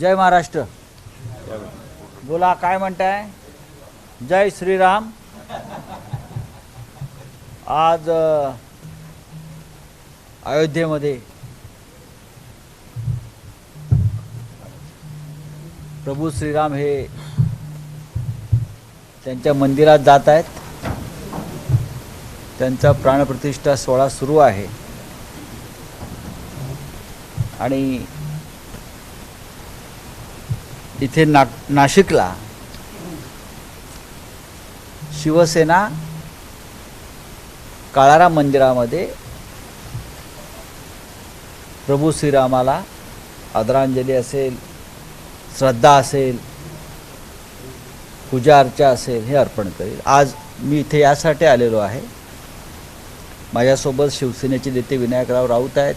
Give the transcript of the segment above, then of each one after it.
जय महाराष्ट्र. बोला काय म्हणताय? जय श्रीराम. आज अयोध्येमध्ये प्रभू श्रीराम हे त्यांच्या मंदिरात जात आहेत. त्यांचा प्राणप्रतिष्ठा सोहळा सुरू आहे. आणि इथे ना नाशिकला शिवसेना काळाराम मंदिरामध्ये प्रभू श्रीरामाला आदरांजली असेल श्रद्धा असेल पूजा अर्चा असेल हे अर्पण करेल. आज मी इथे यासाठी आलेलो आहे. माझ्यासोबत शिवसेनेचे नेते विनायकराव राऊत आहेत.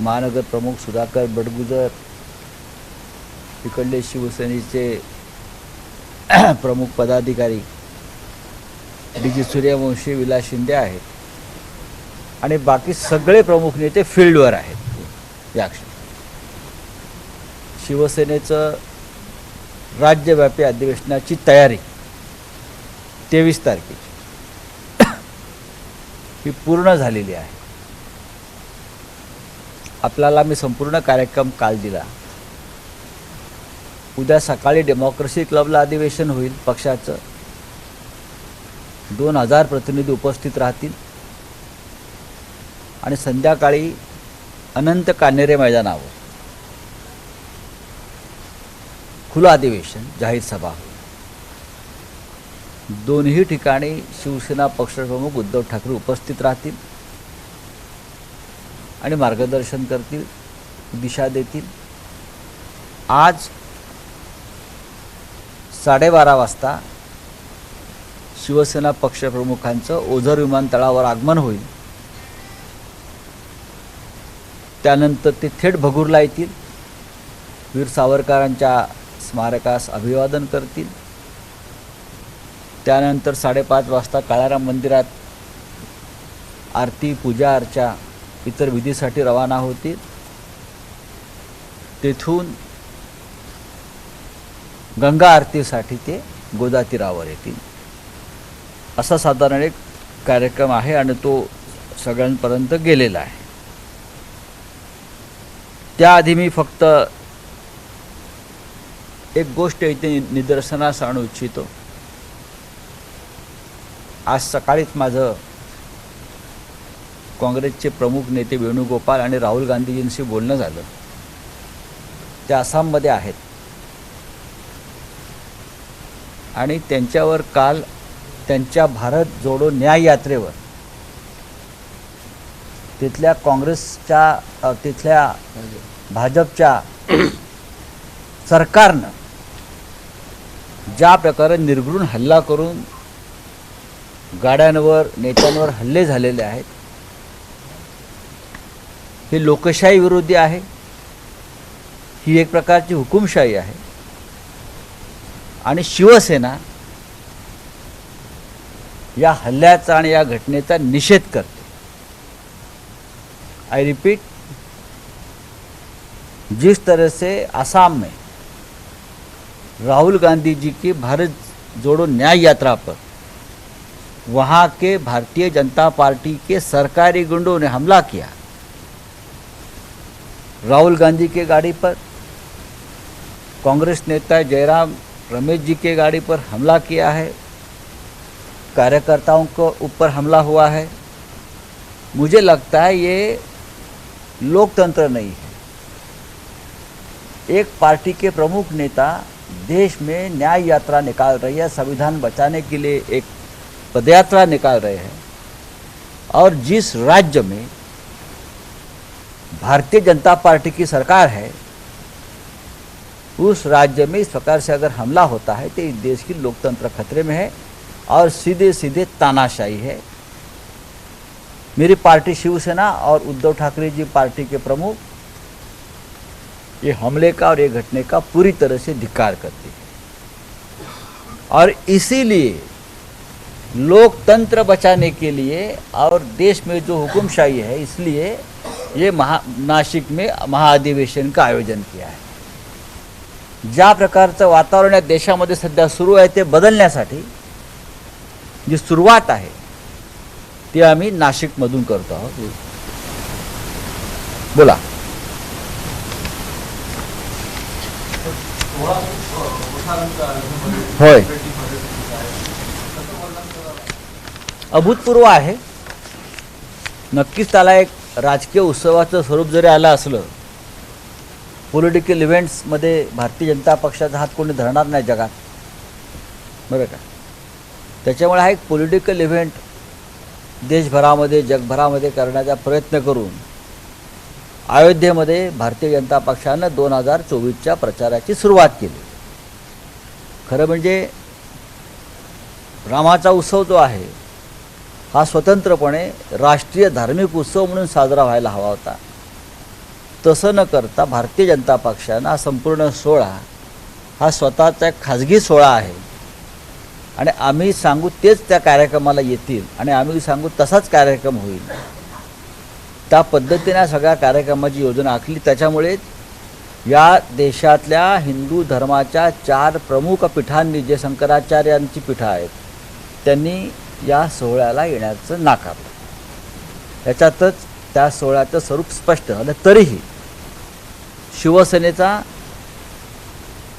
महानगर प्रमुख सुधाकर बडगुजर इकडले शिवसेनेचे प्रमुख पदाधिकारी डी जी सूर्यवंशी विलास शिंदे आहेत. आणि बाकी सगळे प्रमुख नेते फील्डवर आहेत. या क्षणी. शिवसेनेचं राज्यव्यापी अधिवेशनाची तयारी तेवीस तारखेची. ही पूर्ण झालेली आहे. आपल्याला मी संपूर्ण कार्यक्रम काल दिला. उद्या सकाळी डेमोक्रेसी क्लबला अधिवेशन होईल पक्षाचं. दोन हजार प्रतिनिधी उपस्थित राहतील. आणि संध्याकाळी अनंत कान्हेरे मैदानावर. खुलं अधिवेशन जाहीर सभा. दोन्ही ठिकाणी शिवसेना पक्षप्रमुख उद्धव ठाकरे उपस्थित राहतील. आणि मार्गदर्शन करतील दिशा देतील. आज साडेबारा वाजता शिवसेना पक्षप्रमुखांचं ओझर विमानतळावर आगमन होईल. त्यानंतर ते थेट भगूरला येतील. वीर सावरकरांच्या स्मारकास अभिवादन करतील. त्यानंतर साडेपाच वाजता काळाराम मंदिरात आरती पूजा अर्चा इतर विधीसाठी रवाना होतील. तेथून गंगा आरतीसाठी ते गोदातीरावर येतील. असा साधारण एक कार्यक्रम आहे आणि तो सगळ्यांपर्यंत गेलेला आहे. त्याआधी मी फक्त एक गोष्ट इथे निदर्शनास आणू इच्छितो. आज सकाळीच माझं काँग्रेसचे प्रमुख नेते वेणुगोपाल आणि राहुल गांधीजींशी बोलणं झालं. ते आसाममध्ये आहेत. आणि त्यांच्यावर काल त्यांच्या भारत जोडो न्याय यात्रेवर. तिथल्या काँग्रेसच्या तिथल्या भाजपच्या सरकारनं ज्या प्रकारे निर्घृण हल्ला करून गाड्यांवर नेत्यांवर हल्ले झालेले आहेत हे लोकशाही विरोधी आहे ही एक प्रकारची हुकुमशाही आहे. आणि शिवसेना या हल्ल्याचा आणि या घटनेचा निषेध करते. आई रिपीट जिस तरह से आसाम में राहुल गांधी जी की भारत जोड़ो न्याय यात्रा पर वहाँ के भारतीय जनता पार्टी के सरकारी गुंडों ने हमला किया राहुल गांधी के गाड़ी पर कांग्रेस नेता जयराम रमेश जी के गाड़ी पर हमला किया है। कार्यकर्ताओं को ऊपर हमला हुआ है। मुझे लगता है ये लोकतंत्र नहीं है। एक पार्टी के प्रमुख नेता देश में न्याय यात्रा निकाल रही है, संविधान बचाने के लिए एक पदयात्रा निकाल रहे हैं। और जिस राज्य में भारतीय जनता पार्टी की सरकार है उस राज्य में इस प्रकार से अगर हमला होता है तो इस देश की लोकतंत्र खतरे में है और सीधे सीधे तानाशाही है। मेरी पार्टी शिवसेना और उद्धव ठाकरे जी पार्टी के प्रमुख ये हमले का और ये घटने का पूरी तरह से धिक्कार करती है। और इसीलिए लोकतंत्र बचाने के लिए और देश में जो हुकुमशाही है, इसलिए ये महा, नासिक में महाअधिवेशन का आयोजन किया है। ज्या प्रकारचं वातावरण या देशामध्ये सध्या सुरू आहे ते बदलण्यासाठी जी सुरुवात आहे ती आम्ही नाशिकमधून करतो आहोत. बोला. होय. अभूतपूर्व आहे. नक्कीच त्याला एक राजकीय उत्सवाचं स्वरूप जरी आलं असलं पॉलिटिकल इव्हेंट्समध्ये भारतीय जनता पक्षाचा हात कोणी धरणार नाही जगात. बरं का? त्याच्यामुळे हा एक पॉलिटिकल इव्हेंट देशभरामध्ये जगभरामध्ये करण्याचा प्रयत्न करून अयोध्येमध्ये भारतीय जनता पक्षानं दोन हजार चोवीसच्या प्रचाराची सुरुवात केली. खरं म्हणजे रामाचा उत्सव जो आहे हा स्वतंत्रपणे राष्ट्रीय धार्मिक उत्सव म्हणून साजरा व्हायला हवा होता. तसं न करता भारतीय जनता पक्षानं हा संपूर्ण सोहळा हा स्वतःचा एक खाजगी सोहळा आहे. आणि आम्ही सांगू तेच त्या कार्यक्रमाला येतील आणि आम्ही सांगू तसाच कार्यक्रम होईल. त्या पद्धतीने सगळ्या कार्यक्रमाची योजना आखली. त्याच्यामुळे या देशातल्या हिंदू धर्माच्या चार प्रमुख पीठांनी जे शंकराचार्यांची पीठं आहेत त्यांनी या सोहळ्याला येण्याचं नाकारलं. याच्यातच त्या सोहळ्याचं स्वरूप स्पष्ट झालं. तरीही शिवसेनेचा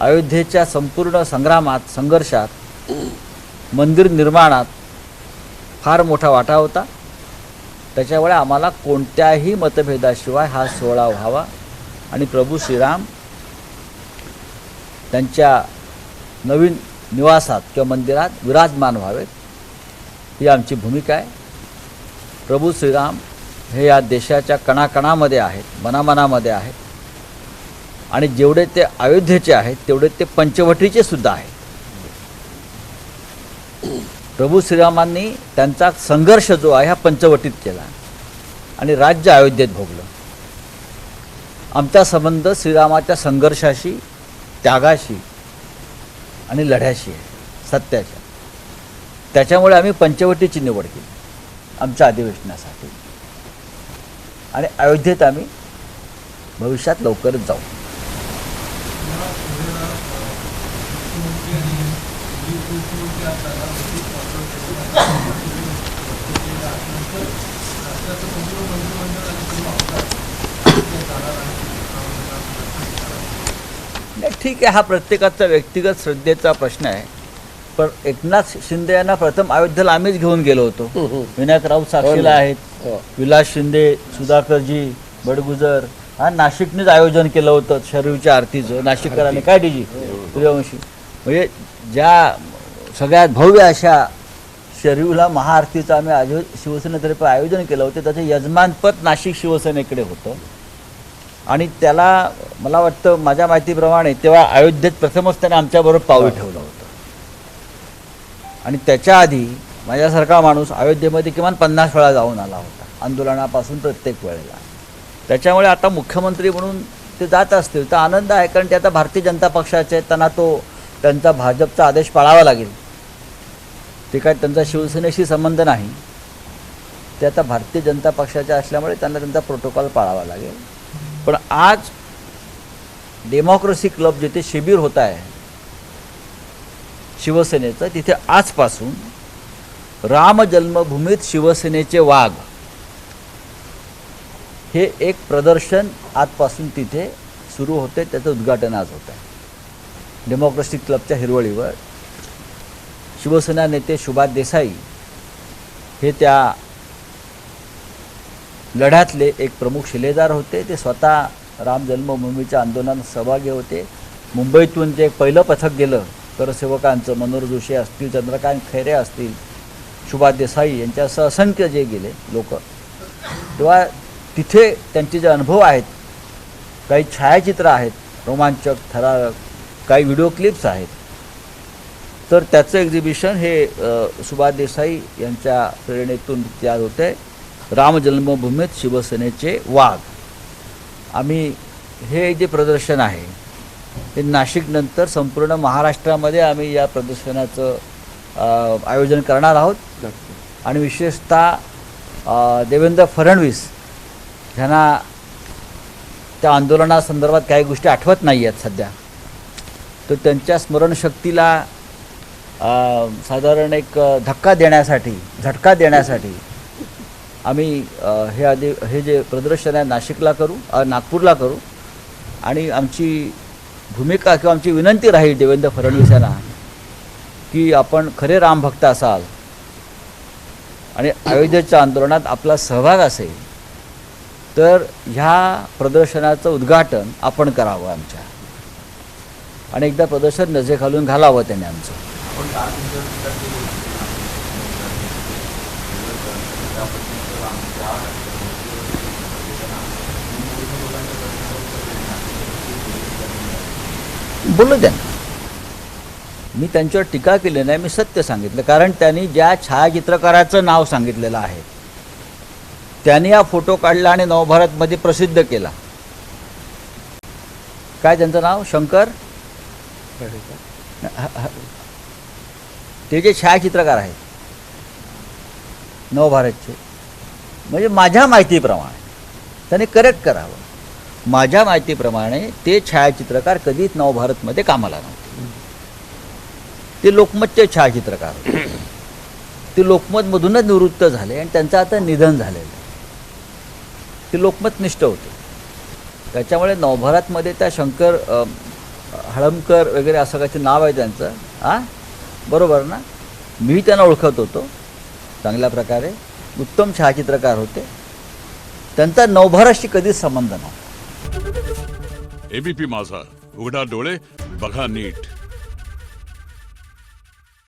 अयोध्येच्या संपूर्ण संग्रामात संघर्षात मंदिर निर्माणात फार मोठा वाटा होता. त्याच्यामुळे आम्हाला कोणत्याही मतभेदाशिवाय हा सोहळा व्हावा आणि प्रभू श्रीराम त्यांच्या नवीन निवासात किंवा मंदिरात विराजमान व्हावेत ही आमची भूमिका आहे. प्रभू श्रीराम हे या देशाच्या कणाकणामध्ये आहेत मनामनामध्ये आहेत. आणि जेवढे ते अयोध्येचे आहेत तेवढे ते पंचवटीचे सुद्धा आहेत. प्रभू श्रीरामांनी त्यांचा संघर्ष जो आहे हा पंचवटीत केला. आणि राज्य अयोध्येत भोगलं. आमचा संबंध श्रीरामाच्या संघर्षाशी त्यागाशी आणि लढ्याशी आहे सत्याच्या. त्याच्यामुळे आम्ही पंचवटीची निवड केली आमच्या अधिवेशनासाठी. आणि अयोध्येत आम्ही भविष्यात लवकरच जाऊ. नाही ठीक आहे हा प्रत्येकाचा व्यक्तिगत श्रद्धेचा प्रश्न आहे. पण एकनाथ शिंदे यांना प्रथम अयोध्येला आम्हीच घेऊन गेलो होतो. विनायक राऊत साक्षीला आहेत. हो. विलास शिंदे सुधाकरजी बडगुजर हा नाशिकनेच आयोजन केलं होतं शरीरच्या आरतीचं. नाशिककरांनी. काय डीजी? सूर्यवंशी. म्हणजे ज्या सगळ्यात भव्य अशा शरीरला महाआरतीचं आम्ही आयो शिवसेनेतर्फे आयोजन केलं होतं. त्याचं यजमानपद नाशिक शिवसेनेकडे होतं. आणि त्याला मला वाटतं माझ्या माहितीप्रमाणे तेव्हा अयोध्येत प्रथमच त्याने आमच्याबरोबर पाऊल ठेवलं होतं. आणि त्याच्या आधी माझ्यासारखा माणूस अयोध्येमध्ये किमान पन्नास वेळा जाऊन आला होता. आंदोलनापासून प्रत्येक वेळेला. त्याच्यामुळे आता मुख्यमंत्री म्हणून ते जात असतील तर आनंद आहे कारण ते आता भारतीय जनता पक्षाचे त्यांना तो त्यांचा भाजपचा आदेश पाळावा लागेल. ते काय त्यांचा शिवसेनेशी संबंध नाही. ते आता भारतीय जनता पक्षाच्या असल्यामुळे त्यांना त्यांचा प्रोटोकॉल पाळावा लागेल. पण आज डेमोक्रेसी क्लब जिथे शिबिर होत आहे शिवसेनेचं तिथे आजपासून राम जन्मभूमीत शिवसेनेचे वाघ हे एक प्रदर्शन आजपासून तिथे सुरू होते त्याचं उद्घाटन आज होत आहे. डेमोक्रेसी क्लबच्या हिरवळीवर शिवसेना नेते सुभाष देसाई हे त्या लढ्यातले एक प्रमुख शिलेदार होते. ते स्वतः राम जन्मभूमीच्या आंदोलनात सहभागी होते. मुंबईतून जे एक पहिलं पथक गेलं करसेवकांचं मनोहर जोशी असतील चंद्रकांत खैरे असतील सुभाष देसाई यांच्यासह असंख्य जे गेले लोक. तेव्हा तिथे त्यांचे जे अनुभव आहेत काही छायाचित्र आहेत रोमांचक थरारक काही व्हिडिओ क्लिप्स आहेत. तर त्याचं एक्झिबिशन हे सुभाष देसाई यांच्या प्रेरणेतून तयार होते राम जन्मभूमीत शिवसेनेचे वाघ. आम्ही हे जे प्रदर्शन आहे हे नाशिकनंतर संपूर्ण महाराष्ट्रामध्ये आम्ही या प्रदर्शनाचं आयोजन करणार आहोत. आणि विशेषतः देवेंद्र फडणवीस ह्यांना त्या आंदोलनासंदर्भात काही गोष्टी आठवत नाही आहेत सध्या. तर त्यांच्या स्मरणशक्तीला साधारण एक धक्का देण्यासाठी झटका देण्यासाठी आम्ही हे आधी हे जे प्रदर्शन आहे नाशिकला करू नागपूरला करू. आणि आमची भूमिका किंवा आमची विनंती राहील देवेंद्र फडणवीस यांना की आपण खरे रामभक्त असाल आणि अयोध्येच्या आंदोलनात आपला सहभाग असेल तर ह्या प्रदर्शनाचं उद्घाटन आपण करावं आमच्या. आणि एकदा प्रदर्शन नजे घालून घालावं त्याने आमचं. बोललो त्यांना मी त्यांच्यावर टीका केली नाही मी सत्य सांगितलं. कारण त्यांनी ज्या छायाचित्रकाराचं नाव सांगितलेलं आहे त्यांनी हा फोटो काढला आणि नवभारतमध्ये प्रसिद्ध केला. काय त्यांचं नाव? शंकर? ते जे छायाचित्रकार आहेत. नवभारतचे. म्हणजे माझ्या माहितीप्रमाणे त्यांनी करेक्ट करावं. माझ्या माहितीप्रमाणे ते छायाचित्रकार कधीच नवभारतमध्ये कामाला नव्हते. ते लोकमतचे छायाचित्रकार होते. ते लोकमतमधूनच निवृत्त झाले आणि त्यांचं आता निधन झालेलं आहे. ते लोकमतनिष्ठ होते. त्याच्यामुळे नवभारतमध्ये त्या शंकर हळमकर वगैरे असं काहीचं नाव आहे त्यांचं. हां बरोबर ना? मी त्यांना ओळखत होतो. चांगल्या प्रकारे. उत्तम छायाचित्रकार होते. त्यांचा नवभाराशी कधीच संबंध नव्हता. एबीपी माझा. उघडा डोळे बघा नीट.